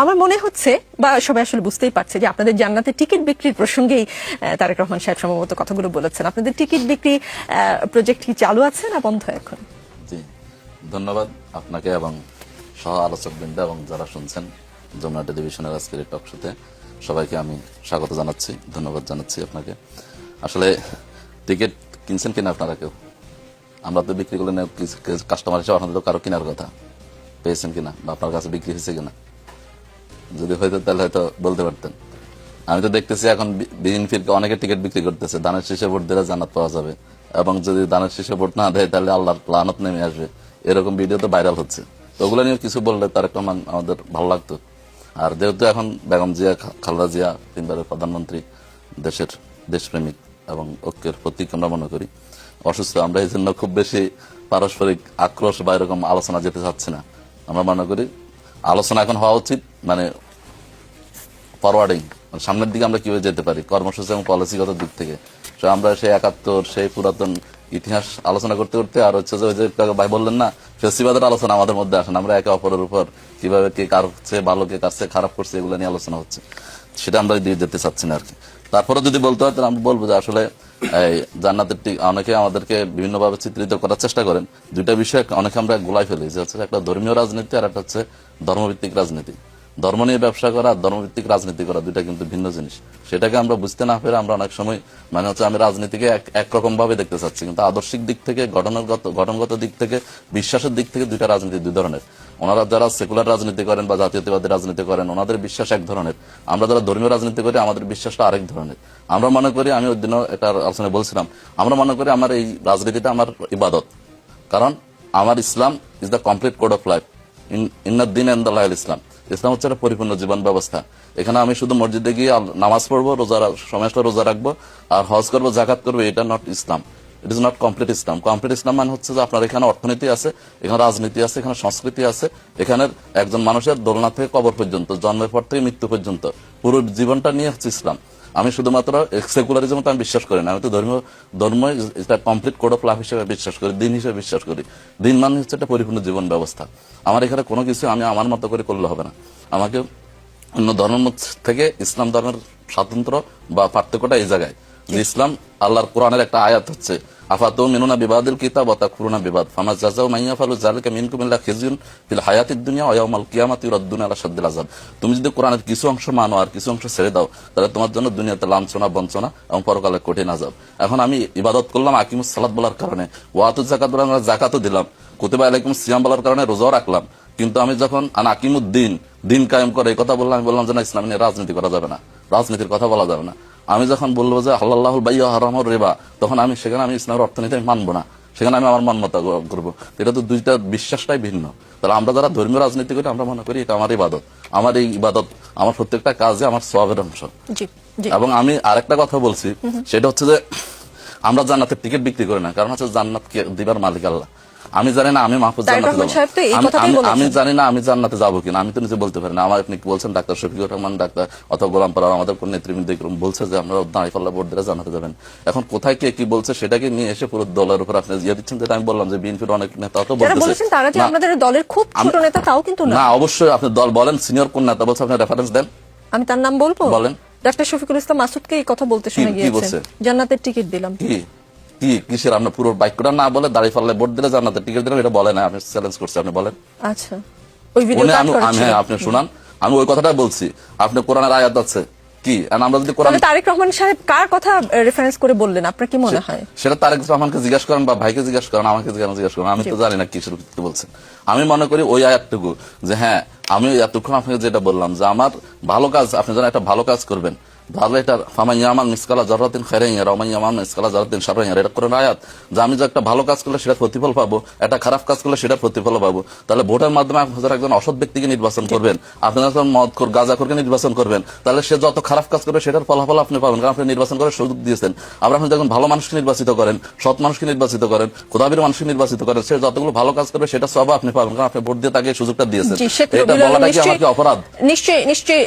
আমার মনে হচ্ছে, বা সবাই আসলে বুঝতেই পারছে যে আপনাদের জান্নাতে টিকিট বিক্রির প্রসঙ্গেই তারেক রহমান সাহেব সম্ভবত কথাগুলো বলেছেন। আপনাদের টিকিট বিক্রি প্রজেক্ট কি চালু আছে না বন্ধ এখন? জি, ধন্যবাদ আপনাকে এবং সহ আলোচক বৃন্দ এবং যারা শুনছেন যমুনা টেলিভিশনের আজকের এই টক শোতে সবাইকে আমি স্বাগত জানাচ্ছি, ধন্যবাদ জানাচ্ছি আপনাকে। আসলে, টিকিট কিনছেন কিনা আপনারা কেউ? আমরা তো বিক্রি করলে কাস্টমার হিসেবে আপনাদের কারও কেনার কথা। পেয়েছেন কিনা? বা আপনার কাছে বিক্রি হয়েছে কিনা? যদি হয়তো, তাহলে হয়তো বলতে পারতেন। আমি তো দেখতেছি এখন বিএনপির অনেকে টিকিট বিক্রি করতেছে। দানের শীষে ভোট দিলে জান্নাত পাওয়া যাবে। এবং যদি দানের শীষে ভোট না দেয়, তাহলে আল্লাহর লানত নেমে আসবে। এরকম ভিডিও তো ভাইরাল হচ্ছে। তো ওগুলো নিয়ে কিছু বললে তার একটা আমাদের ভালো লাগতো। আর যেহেতু এখন বেগম জিয়া খালদা জিয়া তিনবারের প্রধানমন্ত্রী, দেশের দেশপ্রেমিক এবং ঐক্যের প্রতীক আমরা মনে করি। অসুস্থ, আমরা এই জন্য খুব বেশি পারস্পরিক আক্রোশ বা এরকম আলোচনা যেতে চাচ্ছি না। আমরা মনে করি, আলোচনা এখন হওয়া উচিত। মানে ফরওয়ার্ডিং সামনের দিকে আমরা কীভাবে যেতে পারি, কর্মসূচি এবং পলিসিগত দিক থেকে। তো আমরা সেই একাত্তর, সেই পুরাতন ইতিহাস আলোচনা করতে করতে আর হচ্ছে যে ভাই বললেন না ফেস্টিভ্যালের আলোচনা আমাদের মধ্যে আসেন আমরা একে অপরের উপর কীভাবে কে কার চেয়ে ভালো, কে কার খারাপ করছে এগুলো নিয়ে আলোচনা হচ্ছে। সেটা আমরা দিয়ে যেতে চাচ্ছি না আর কি। তারপরে যদি বলতে হয়, তাহলে আমি বলব যে আসলে এই জান্নাতের অনেকে আমাদেরকে বিভিন্নভাবে চিত্রিত করার চেষ্টা করেন। দুইটা বিষয় অনেকে আমরা গোলাই ফেলি, যে হচ্ছে একটা ধর্মীয় রাজনীতি আর একটা হচ্ছে ধর্মভিত্তিক রাজনীতি। ধর্ম নিয়ে ব্যবসা করা আর ধর্মভিত্তিক রাজনীতি করা দুইটা কিন্তু ভিন্ন জিনিস। সেটাকে আমরা বুঝতে না পেরে আমরা অনেক সময় মানে হচ্ছে আমি রাজনীতিকে এক- একরকম ভাবে দেখতে চাচ্ছি, কিন্তু আদর্শিক দিক থেকে, গঠনগত গঠনগত দিক থেকে, বিশ্বাসের দিক থেকে দুইটা রাজনীতি দুই ধরনের। ওনারা যারা সেকুলার রাজনীতি করেন বা জাতীয়তাবাদী রাজনীতি করেন, ওনাদের বিশ্বাস এক ধরনের। আমরা যারা ধর্মীয় রাজনীতি করি, আমাদের বিশ্বাসটা আরেক ধরনের। আমরা মনে করি, আমি ওই দিনও একটা আলোচনায় বলছিলাম, আমরা মনে করি আমার এই রাজনীতিটা আমার ইবাদত। কারণ আমার Islam is the complete code of life ইন্দিন এন্দাল্লাহ ইসলাম। ইসলাম হচ্ছে একটা পরিপূর্ণ জীবন ব্যবস্থা এখানে আমি শুধু মসজিদে গিয়ে নামাজ পড়ব, রোজা সময়টা রোজা রাখব, আর হজ করব জাকাত করব, এটা not Islam. It is not complete Islam. Complete Islam মানে হচ্ছে যে আপনার এখানে অর্থনীতি আছে, এখানে রাজনীতি আছে, এখানে সংস্কৃতি আছে, এখানে একজন মানুষের দোলনা থেকে কবর পর্যন্ত, জন্মের পর থেকে মৃত্যু পর্যন্ত। পুরো জীবনটা নিয়ে হচ্ছে ইসলাম। আমি শুধুমাত্র সেকুলারিজম তো আমি বিশ্বাস করি না, আমি তো ধর্মীয় ধর্ম এটা কমপ্লিট কোড অফ লাইফ হিসেবে বিশ্বাস করি, দিন হিসেবে বিশ্বাস করি। দিন মানে হচ্ছে একটা পরিপূর্ণ জীবন ব্যবস্থা। আমার এখানে কোনো কিছু আমি আমার মতো করে করলে হবে না। আমাকে অন্য ধর্মের মধ্যে থেকে ইসলাম ধর্মের স্বাতন্ত্র বা পার্থক্যটা এই জায়গায়। ইসলাম আল্লাহর কোরআনের একটা আয়াত হচ্ছে আফাতু মিনুনা তাকফুরুনা বিবাদ। ফামা জাযাউ মান ইয়াফালু যালিকা মিনকুম ইল্লা ফিল হায়াতিদ দুনিয়া কিয়ামাতি আলা আযাব। তুমি যদি কোরআনের কিছু অংশ মানো আর কিছু অংশ ছেড়ে দাও, তাহলে তোমার জন্য দুনিয়াতে লাঞ্ছনা, বঞ্চনা এবং পরকালে কঠিন আযাব। এখন আমি ইবাদত করলাম, আকিমুস সালাত বলার কারণে। ওয়াতু যাকাত বলার যাকাতও দিলাম। কুতুবা আলাইকুম সিয়াম বলার কারণে রোজাও রাখলাম। কিন্তু আমি যখন আন আকিমুদ্দিন, দিন কায়েম করে এই কথা বললাম, আমি বললাম যে না, ইসলাম নিয়ে রাজনীতি করা যাবে না। রাজনীতির কথা বলা যাবে না। আমি যখন বলব যে আল্লাহ বাইয়া হারামর রেবা তখন আমি সেখানে আমি ইসলামের অর্থনীতি আমি মানবো না। সেখানে আমি আমার মন মতো করব। এটা তো দুইটা বিশ্বাসটাই ভিন্ন। তাহলে আমরা যারা ধর্মীয় রাজনীতি করি আমরা মনে করি এটা আমার ইবাদত। আমার এই ইবাদত আমার প্রত্যেকটা কাজে আমার সবের অংশ। এবং আমি আরেকটা কথা বলছি সেটা হচ্ছে যে আমরা জান্নাতের টিকিট বিক্রি করি না। কারণ হচ্ছে জান্নাত কে দিবার মালিক আল্লাহ। আমি জানি না আমি মাহফুজ জান্নাতে আমি- বলেছেন। জানি না আমি জান্নাতে যাব কিনা আমি তো নিজে বলতে পারি না। আমার আপনি কি বলছেন? ডাক্তার শফিকুর রহমান ডাক্তার অথবা গোলাম পাড়া আমাদের কোন নেতৃবৃন্দ বলছে যে আমরা দাঁড়িপাল্লা বোর্ড দিলে জানাতে যাবেন? এখন কোথায় কে কি বলছে সেটাকে নিয়ে এসে পুরো দলের উপর আপনি ইয়ে দিচ্ছেন যেটা আমি বললাম যে বিএনপির অনেক নেতা তো যারা বলতেছে। তারা যে আপনাদের দলের খুব ছোট নেতা তাও কিন্তু না। অবশ্যই আপনি দল বলেন সিনিয়র কোন নেতা বলছে আপনি রেফারেন্স দেন। আমি তার নাম বলব? বলেন। ডাক্তার শফিকুল ইসলাম মাসুদকে এই কথা বলতে শুনে বলছে? জান্নাতের টিকিট দিলাম। কি কিসের? আপনার পুরো বাক্যটা না বলে দাঁড়িয়ে ভোট দিলে জান্নাতের টিকিট এটা বলে না আপনি চ্যালেঞ্জ করছে আপনি বলেন। আচ্ছা। ওই ভিডিও আমি হ্যাঁ আপনি শুনান। আমি ওই কথাটা বলছি। আপনি কোরআনের আয়াত আছে। কি? আর আমরা যদি কোরআন তারেক রহমান সাহেব কার কথা রেফারেন্স করে বললেন? আপনার কি মনে হয়? সেটা তারেক রহমানকে জিজ্ঞাসা করেন বা ভাইকে জিজ্ঞাসা করেন আমাকে জিজ্ঞাসা করেন আমি তো জানি না কিসের বলছেন। আমি মনে করি ওই আয়াতটুকু যে হ্যাঁ আমি এতক্ষণ আপনাকে যেটা বললাম যে আমার ভালো কাজ আপনি যেন একটা ভালো কাজ করবেন। তাহলে এটা ফামাইয়ামান মিসকালা জরাতিন খেরাইয়া রমাইয়ামান মিসকালা জরাতিন সারাইয়া এটা করে আয়াত। যে আমি যে একটা ভালো কাজ করলে সেটা প্রতিফল পাবো একটা খারাপ কাজ করলে সেটা প্রতিফল পাবো। তাহলে ভোটের মাধ্যমে একজন অসৎ ব্যক্তিকে নির্বাচন করবেন। যখন মদ নির্বাচন করবেন। তাহলে সে যত খারাপ কাজ করবে সেটার ফলাফল আপনি পাবেন। কারণ আপনি নির্বাচন করার সুযোগ দিয়েছেন। আবার আপনি যখন ভালো মানুষকে নির্বাচিত করেন সৎ মানুষকে নির্বাচিত করেন খোদাবির মানুষকে নির্বাচিত করেন সে যতগুলো ভালো কাজ করবে সেটা সব আপনি পাবেন। কারণ আপনি ভোট দিয়ে তাকে সুযোগটা দিয়েছেন। এটা বলাটা কি আমাকে অপরাধ? নিশ্চয়ই নিশ্চয়ই